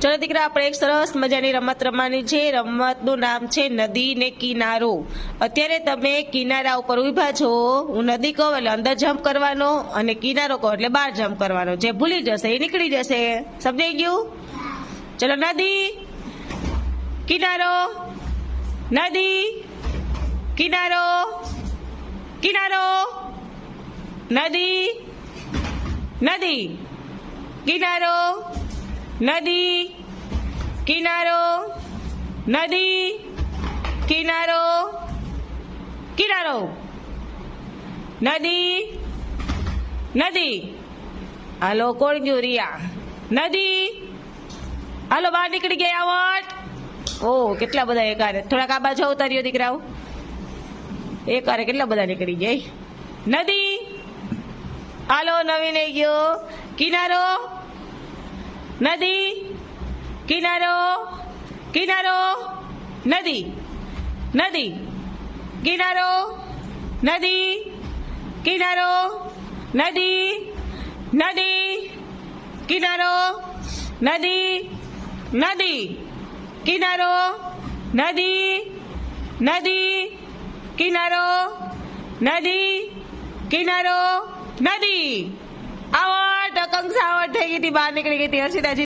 ચલો દીકરા, આપણે એક સરસ મજાની રમત રમવાની છે. રમતનું નામ છે નદી ને કિનારો. અત્યારે તમે કિનારા ઉપર ઊભા છો. હું નદી કહું એટલે અંદર જમ્પ કરવાનો અને કિનારો કહું એટલે બહાર જમ્પ કરવાનો. જે ભૂલી જશે એ નીકળી જશે. સમજાઈ ગયું? ચલો, નદી, કિનારો નદી, કિનારો કિનારો, નદી નદી, કિનારો નદી, કિનારો નદી, કિનારો કિનારો. નદી નદી. હાલો, કોણ ગયું રિયા? નદી. હાલો, બહાર નીકળી ગયા આવટ ઓ, કેટલા બધા એકારે થોડાક આ બાજુ ઉતાર્યો દીકરાઓ. એકારે કેટલા બધા નીકળી જાય નદી. હાલો નવીને ગયો. કિનારો. નદી, કિનારો કિનારો, નદી નદી, કિનારો નદી કિનારો, નદી નદી, કિનારો, નદી નદી, કિનારો, નદી નદી, કિનારો નદી કિનારો, નદી. થઈ ગઈ હતી બહાર નીકળી ગઈ હર્ષિતાજી